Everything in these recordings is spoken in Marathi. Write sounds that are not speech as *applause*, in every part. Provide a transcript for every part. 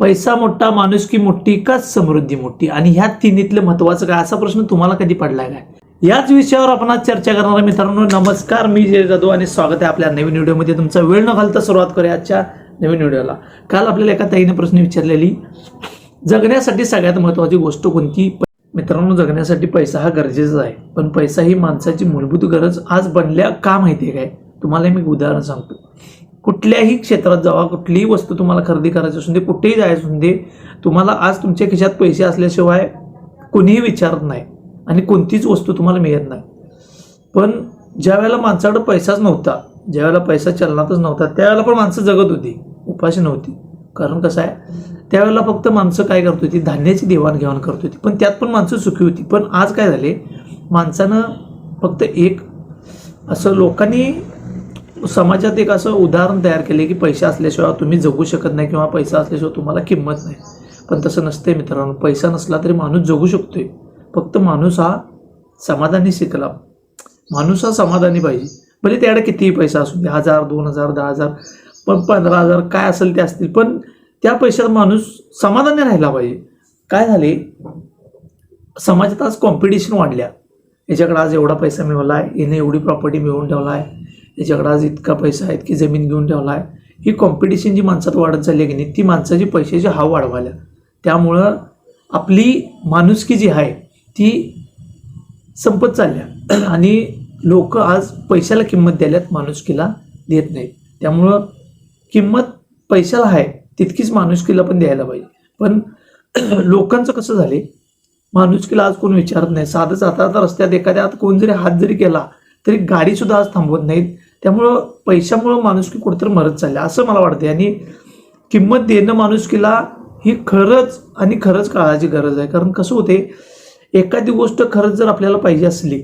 पैसा मोठा माणुसकी मोठी का समृद्धी मोठी? आणि ह्या तिन्हीतलं महत्वाचं काय? असा प्रश्न तुम्हाला कधी पडलाय काय? याच विषयावर आपण आज चर्चा करणार आहे मित्रांनो. नमस्कार मी जय जाधव आणि स्वागत आहे आपल्या नवीन व्हिडिओमध्ये. तुमचा वेळ न घालता सुरुवात करूया आजच्या नवीन व्हिडिओला. काल आपल्याला एका ताईने प्रश्न विचारलेली जगण्यासाठी सगळ्यात महत्वाची गोष्ट कोणती? मित्रांनो जगण्यासाठी पैसा हा गरजेचा आहे. पण पैसा ही माणसाची मूलभूत गरज आज बनल्या का माहिती आहे काय? तुम्हाला मी उदाहरण सांगतो. कुठल्याही क्षेत्रात जावा कुठलीही वस्तू तुम्हाला खरेदी करायची असून दे कुठेही जायचं असून दे तुम्हाला आज तुमच्या खिशात पैसे असल्याशिवाय कोणीही विचारत नाही आणि कोणतीच वस्तू तुम्हाला मिळत नाही. पण ज्या वेळेला माणसाकडे पैसाच नव्हता ज्या वेळेला पैसा चलनातच नव्हता त्यावेळेला पण माणसं जगत होती उपाशी नव्हती. कारण कसं आहे त्यावेळेला फक्त माणसं काय करत होती धान्याची देवाणघेवाण करत होती पण त्यात पण माणसं सुखी होती. पण आज काय झाले माणसानं फक्त एक असं लोकांनी समाजात एक असं उदाहरण तयार केले की पैसा असल्याशिवाय तुम्ही जगू शकत नाही किंवा पैसा असल्याशिवाय तुम्हाला किंमत नाही. पण तसं नसते मित्रांनो. पैसा नसला तरी माणूस जगू शकतोय. फक्त माणूस हा समाधानी शिकला. माणूस हा समाधानी पाहिजे. भले त्याकडे कितीही पैसा असू दे हजार दोन हजार दहा हजार पण पंधरा हजार काय असेल ते असतील. पण त्या पैशात माणूस समाधानी राहिला पाहिजे. काय झाले? समाजात आज कॉम्पिटिशन वाढल्या. याच्याकडे आज एवढा पैसा मिळवला आहे. याने एवढी प्रॉपर्टी मिळवून ठेवला आहे. त्याच्याकडे आज इतका पैसा आहे इतकी जमीन घेऊन ठेवला आहे ही कॉम्पिटिशन जी माणसात वाढत चालली आहे की नाही ती माणसाची पैशाची हाव वाढवायला. त्यामुळं आपली माणुसकी जी आहे ती संपत चालल्या *clears throat* आणि लोक आज पैशाला किंमत द्यायल्यात माणुसकीला देत नाहीत. त्यामुळं किंमत पैशाला आहे तितकीच माणुसकीला पण द्यायला पाहिजे. पण *clears throat* लोकांचं कसं झाले माणुसकीला आज कोण विचारत नाही. साधं जाता आता रस्त्यात एखाद्या आत कोण जरी हात जरी केला तरी गाडीसुद्धा आज थांबवत नाहीत. त्यामुळं पैशामुळं माणुसकी कुठंतरी मरत चालली असं मला वाटते आणि किंमत देणं माणुसकीला ही खरंच आणि खरंच काळाची गरज आहे. कारण कसं होते एखादी गोष्ट खरंच जर आपल्याला पाहिजे असली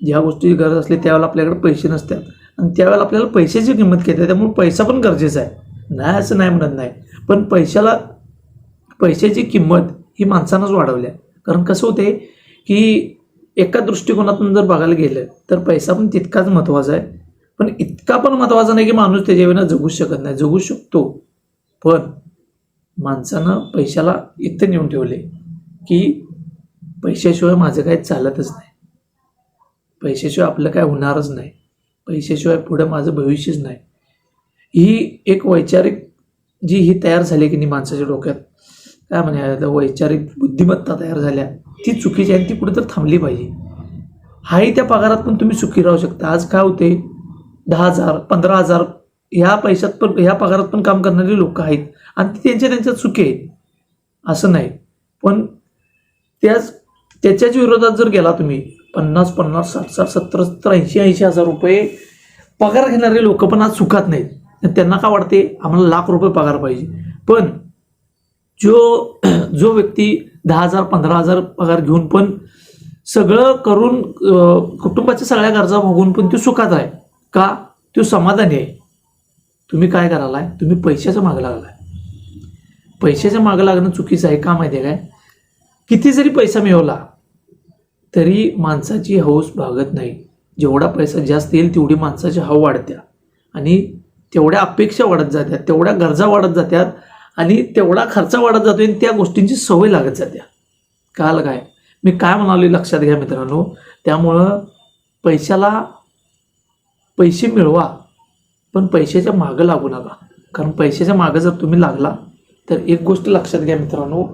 ज्या गोष्टीची गरज असली त्यावेळेला आपल्याकडे पैसे नसतात. आणि त्यावेळेला आपल्याला पैशाची किंमत घेते त्यामुळे पैसा पण गरजेचा आहे. नाही असं नाही म्हणत नाही. पण पैशाला पैशाची किंमत ही माणसानंच वाढवल्या कारण कसं होते की एका दृष्टिकोनातून जर बघायला गेलं तर पैसा पण तितकाच महत्त्वाचा आहे. पण इतका पण महत्त्वाचा नाही की माणूस त्याच्याविना जगू शकत नाही. जगू शकतो. पण माणसानं पैशाला इथं नेऊन ठेवले की पैशाशिवाय माझं काही चालतच नाही. पैशाशिवाय आपलं काय होणारच नाही. पैशाशिवाय पुढं माझं भविष्यच नाही. ही एक वैचारिक जी ही तयार झाली की नाही माणसाच्या डोक्यात काय म्हणे वैचारिक बुद्धिमत्ता तयार झाल्या ती चुकीची आहे आणि ती कुठेतरी थांबली पाहिजे. हाही त्या पगारात पण तुम्ही सुखी राहू शकता. आज काय होते दहा हजार पंधरा हजार ह्या पैशात पण ह्या पगारात पण काम करणारी लोक आहेत. आणि ते त्यांच्या त्यांच्यात चुके आहेत. असं नाही. पण त्याच त्याच्याच विरोधात जर गेला तुम्ही पन्नास पन्नास साठ साठ सत्तर सत्तर ऐंशी ऐंशी हजार रुपये पगार घेणारे लोक पण आज सुखात नाहीत. त्यांना काय वाटते? आम्हाला लाख रुपये पगार पाहिजे. पण जो जो व्यक्ती दहा हजार पंधरा हजार पगार घेऊन पण सगळं करून कुटुंबाच्या सगळ्या गरजा भागून पण तो सुखात आहे. का? तो समाधानी आहे. तुम्ही काय करायलाय? तुम्ही पैशाच्या मागं लागलाय. पैशाच्या मागं लागणं चुकीचं आहे का माहिती आहे काय? किती जरी पैसा मिळवला तरी माणसाची हौस भागत नाही. जेवढा पैसा जास्त येईल तेवढी माणसाची हव वाढत्या. आणि तेवढ्या अपेक्षा वाढत जात्या तेवढ्या गरजा वाढत जात्यात आणि तेवढा खर्च वाढत जातो आणि त्या गोष्टींची सवय लागत जात्या. काल काय? मी काय म्हणाले लक्षात घ्या मित्रांनो. त्यामुळं पैशाला पैसे मिळवा पण पैशाच्या मागं लागू नका. कारण पैशाच्या मागं जर तुम्ही लागला तर एक गोष्ट लक्षात घ्या मित्रांनो.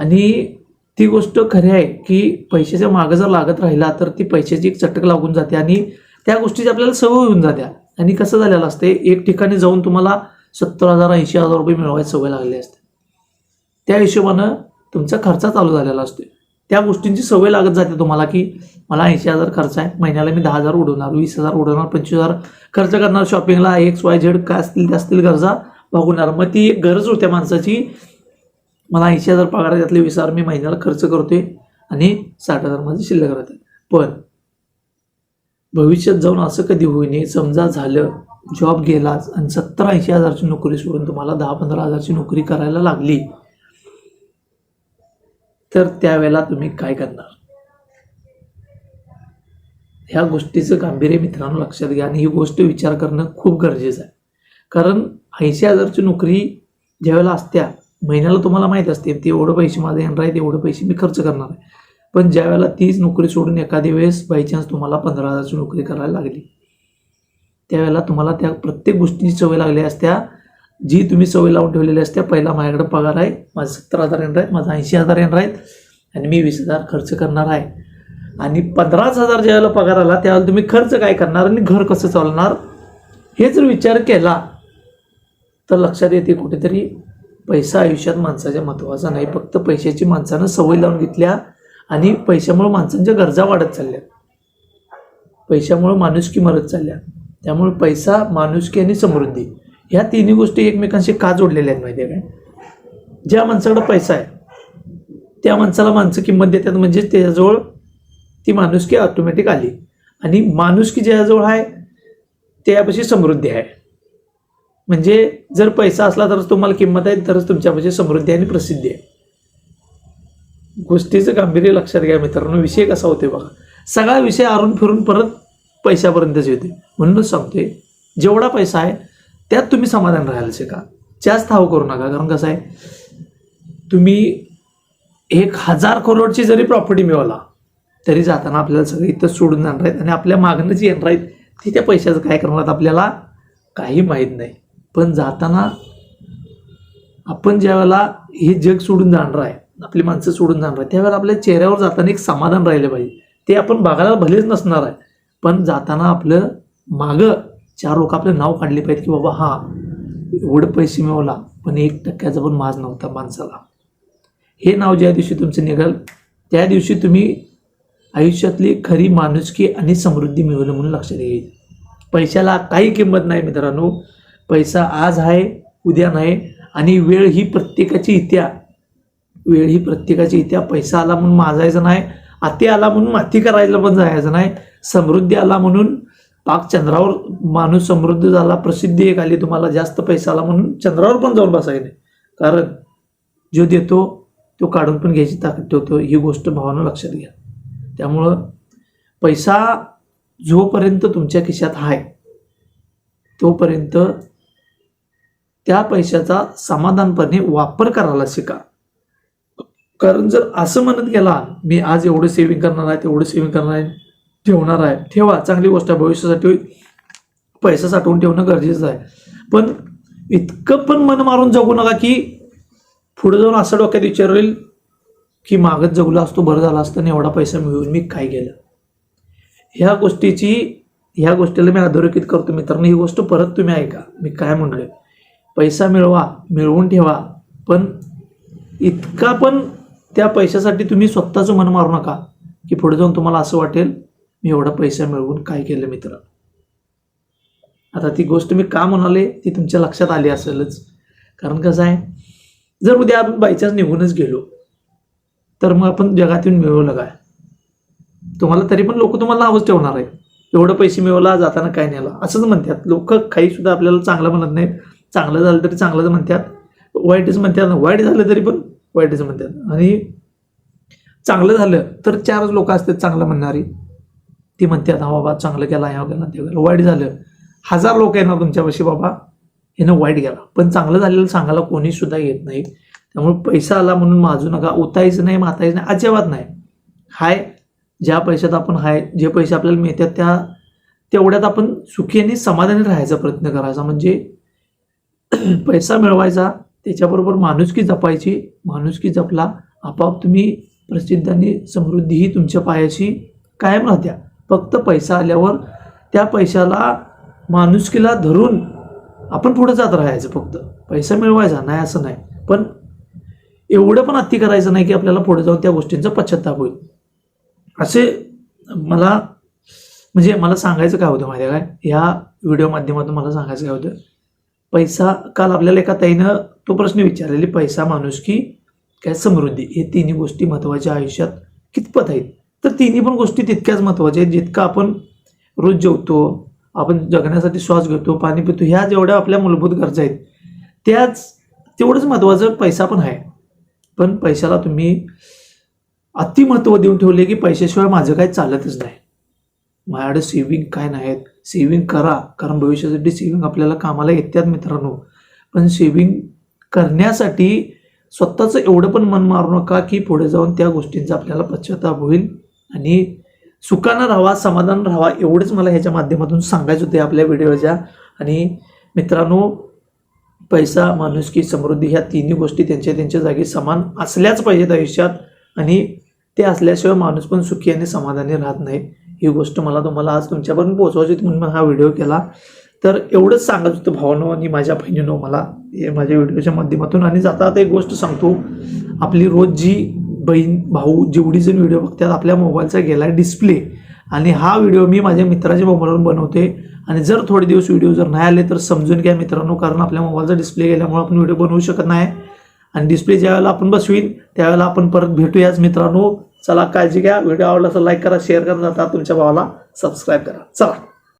आणि ती गोष्ट खरी आहे की पैशाच्या मागं जर लागत राहिला तर ती पैशाची एक चटक लागून जाते आणि त्या गोष्टीची आपल्याला सवय होऊन जात्या. आणि कसं झालेलं असते एक ठिकाणी जाऊन तुम्हाला सत्तर हजार ऐंशी हजार रुपये मिळवायची सवय लागली असते. त्या हिशोबानं तुमचा खर्च चालू झालेला असतो त्या गोष्टींची सवय लागत जाते तुम्हाला की मला ऐंशी हजार खर्च आहे महिन्याला मी दहा हजार उडवणार वीस हजार उडवणार पंचवीस हजार खर्च करणार शॉपिंगला एक्स वाय झेड काय असतील त्या असतील गरजा भागवणार मग ती एक गरज होत्या माणसाची. मला ऐंशी हजार पगार आहे, त्यातले वीस हजार मी महिन्याला खर्च करतोय आणि साठ हजार माझी शिल्लक राहते. पण भविष्यात जाऊन असं कधी होईने समजा झालं जॉब गेलाच आणि सत्तर ऐंशी हजारची नोकरी सोडून तुम्हाला दहा पंधरा हजारची नोकरी करायला लागली तर त्यावेळेला तुम्ही काय करणार? ह्या गोष्टीचं गांभीर्य मित्रांनो लक्षात घ्या आणि ही गोष्ट विचार करणं खूप गरजेचं आहे. कारण ऐंशी हजारची नोकरी ज्यावेळेला असत्या महिन्याला तुम्हाला माहीत असते ते एवढं पैसे माझे येणार आहे एवढं पैसे मी खर्च करणार आहे. पण ज्यावेळेला तीच नोकरी सोडून एखाद्या वेळेस बायचान्स तुम्हाला पंधरा हजारची नोकरी करायला लागली त्यावेळेला तुम्हाला त्या प्रत्येक गोष्टीची सवय लागली असत्या जी तुम्ही सवय लावून ठेवलेली असत्या पहिला माझ्याकडे पगार आहे माझं सत्तर हजार येणार आहेत माझा ऐंशी हजार येणार आहेत आणि मी वीस हजार खर्च करणार आहे. आणि पंधराच हजार ज्यावेळेला पगार आला त्यावेळेला तुम्ही खर्च काय करणार आणि घर कसं चालणार हे जर विचार केला तर लक्षात येते कुठेतरी पैसा आयुष्यात माणसाच्या महत्त्वाचा नाही फक्त पैशाची माणसानं सवय लावून घेतल्या आणि पैशामुळे माणसांच्या गरजा वाढत चालल्या. पैशामुळे माणुसकी मरत चालल्या. त्यामुळे पैसा माणुसकी आणि समृद्धी. ह्या तिन्ही गोष्टी एकमेकांशी का जोडलेल्या आहेत माहिती आहे काय ज्या माणसाकडं पैसा आहे त्या माणसाला माणसं किंमत देतात म्हणजे त्याच्याजवळ ती माणुसकी ऑटोमॅटिक आली. आणि माणुसकी ज्याजवळ आहे त्यापाशी समृद्धी आहे. म्हणजे जर पैसा असला तरच तुम्हाला किंमत आहे तरच तुमच्यापाशी समृद्धी आणि प्रसिद्धी आहे. गोष्टीचं गांभीर्य लक्षात घ्या मित्रांनो विषय कसा होते बघा. सगळा विषय आरून फिरून परत पैशापर्यंतच येते म्हणूनच सांगते जेवढा पैसा आहे त्यात तुम्ही समाधान राहायला शिका. जास्त हाव करू नका. कारण कसं आहे तुम्ही एक हजार करोडची जरी प्रॉपर्टी मिळवला तरी जाताना आपल्याला सगळी इथं सोडून जाणार आहेत आणि आपल्या मागणं जी येणार आहेत ती त्या पैशाचं काय करणार आहेत आपल्याला काही माहीत नाही. पण जाताना आपण ज्या वेळेला हे जग सोडून जाणार आहे आपली माणसं सोडून जाणार आहे त्यावेळेला आपल्या चेहऱ्यावर जाताना एक समाधान राहिलं पाहिजे. ते आपण बघायला भलेच नसणार आहे पण जाताना आपलं मागं चार लोक आपलं नाव काढले पाहिजे की बाबा हा एवढं पैसे मिळवला पण एक टक्क्याचा पण माज नव्हता माणसाला. हे नाव ज्या दिवशी तुमचं निघाल त्या दिवशी तुम्ही आयुष्यातली खरी माणुसकी आणि समृद्धी मिळवलं म्हणून लक्षात येईल. पैशाला काही किंमत नाही मित्रांनो. पैसा आज आहे उद्या नाही. आणि वेळ ही प्रत्येकाची इत्या. वेळ ही प्रत्येकाची इत्या. पैसा आला म्हणून माजायचा नाही. अति आला म्हणून माती करायला पण जायचं नाही. समृद्धी आला म्हणून पाक चंद्रावर माणूस समृद्ध झाला प्रसिद्धी एक आली तुम्हाला जास्त पैसा आला म्हणून चंद्रावर पण जाऊन बसायचं नाही कारण जो देतो तो काढून पण घ्यायची ताकद ठेवतो. ही गोष्ट भावानं लक्षात घ्या. त्यामुळं पैसा जोपर्यंत तुमच्या खिशात आहे तोपर्यंत त्या पैशाचा समाधानपणे वापर करायला शिका. कारण जर असं म्हणत गेला मी आज एवढं सेव्हिंग करणार आहे तेवढं सेव्हिंग करणार आहे ठेवणार आहे. ठेवा चांगली गोष्ट आहे. भविष्यासाठी पैसा साठवून ठेवणं गरजेचं आहे. पण इतकं पण मन मारून जगू नका की पुढे जाऊन असं डोक्यात विचार होईल की मागत जगलो असतो बरं झाला असतं आणि एवढा पैसा मिळून मी काय केलं? ह्या गोष्टीची ह्या गोष्टीला मी अधोरेखित करतो मित्रांनो. ही गोष्ट परत तुम्ही ऐका. मी काय म्हणलोय? पैसा मिळवा मिळवून ठेवा पण इतका पण त्या पैशासाठी तुम्ही स्वतःचं मन मारू नका की पुढे जाऊन तुम्हाला असं वाटेल मी एवढा पैसा मिळवून काय केलं मित्र? आता ती गोष्ट मी का म्हणाले ती तुमच्या लक्षात आली असेलच. कारण कसं आहे जर उद्या आपण बायचान्स निघूनच गेलो तर मग आपण जगातून मिळवलं काय? तुम्हाला तरी पण लोक तुम्हाला नावच ठेवणार आहे एवढं पैसे मिळवला जाताना काय नेला? असंच म्हणतात. लोक काही सुद्धा आपल्याला चांगलं म्हणत नाहीत. चांगलं झालं तरी चांगलंच म्हणतात. वाईटच म्हणतात. वाईट झालं तरी पण वाईटच म्हणतात. आणि चांगलं झालं तर चारच लोक असतात चांगलं म्हणणारी. ती म्हणतात हा बाबा चांगलं केला ह्या केला ते केलं वाईट झालं. हजार लोक येणार तुमच्यापाशी बाबा. ह्यानं वाईट गेला. पण चांगलं झालेलं सांगायला कोणी सुद्धा येत नाही. त्यामुळे पैसा आला म्हणून माजू नका. उतायचं नाही मातायचं नाही अजिबात नाही. हाय ज्या पैशात आपण हाय जे पैसे आपल्याला मिळतात त्या तेवढ्यात आपण सुखी आणि समाधानी राहायचा प्रयत्न करायचा. म्हणजे *clears throat* पैसा मिळवायचा त्याच्याबरोबर माणुसकी जपायची. माणुसकी जपला आपोआप तुम्ही प्रसिद्ध आणि समृद्धी ही तुमच्या पायाशी कायम राहत्या. फक्त पैसा आल्यावर त्या पैशाला माणुसकीला धरून आपण पुढे जात राहायचं फक्त. पैसा मिळवायचा नाही असं नाही. पण एवढं पण अति करायचं नाही की आपल्याला पुढे जाऊन त्या गोष्टींचा पश्चाताप होईल. असे मला म्हणजे मला सांगायचं काय होतं माहिती आहे काय? ह्या व्हिडिओ माध्यमातून मला सांगायचं काय होतं? पैसा काल आपल्याला एका ताईनं तो प्रश्न विचारलेली पैसा माणुसकी काय समृद्धी हे तिन्ही गोष्टी महत्त्वाच्या आयुष्यात कितपत आहेत? तर तिन्ही पण गोष्टी तितक्याच महत्त्वाच्या आहेत. जितकं आपण रोज जेवतो आपण जगण्यासाठी श्वास घेतो पाणी पितो ह्या जेवढ्या आपल्या मूलभूत गरजा आहेत त्याच तेवढंच महत्त्वाचं पैसा पण आहे. पण पैशाला तुम्ही अतिमहत्त्व देऊन ठेवले की पैशाशिवाय माझं काही चालतच नाही. माझ्याकडे सेव्हिंग काय नाहीत. सेव्हिंग करा कारण भविष्यासाठी सेव्हिंग आपल्याला कामाला येत्यात मित्रांनो. पण सेव्हिंग करण्यासाठी स्वतःचं एवढं पण मन मारू नका की पुढे जाऊन त्या गोष्टींचा आपल्याला पश्चाताप होईल. आणि सुखानं राहावा समाधान राहावा एवढंच मला ह्याच्या माध्यमातून सांगायचं होते आपल्या व्हिडिओच्या. आणि मित्रांनो पैसा माणुसकी समृद्धी ह्या तिन्ही गोष्टी त्यांच्या त्यांच्या जागी समान असल्याच पाहिजेत आयुष्यात. आणि ते असल्याशिवाय माणूस पण सुखी आणि समाधानी राहत नाही. ही गोष्ट मला तुम्हाला आज तुमच्यापर्यंत पोहोचवायची होती म्हणून हा व्हिडिओ केला. तर एवढंच सांगत होतं भावनो आणि माझ्या बहिणीनो मला हे माझ्या व्हिडिओच्या माध्यमातून. आणि जाता आता एक गोष्ट सांगतो. आपली रोज जी बहीण भाऊ जेवढी जण व्हिडिओ बघतात आपल्या मोबाईलचा गेला डिस्प्ले आणि हा व्हिडिओ मी माझ्या मित्राच्या मोबाईलवर बनवते. आणि जर थोडे दिवस व्हिडिओ जर नाही आले तर समजून घ्या मित्रांनो कारण आपल्या मोबाईलचा डिस्प्ले गेल्यामुळे आपण व्हिडिओ बनवू शकत नाही. आणि डिस्प्ले ज्यावेळेला आपण बसवीन त्यावेळेला आपण परत भेटूयाच मित्रांनो. चला काळजी घ्या. व्हिडिओ आवडला तर लाईक करा शेअर करा. जाता तुमच्या भावाला सबस्क्राईब करा. चला.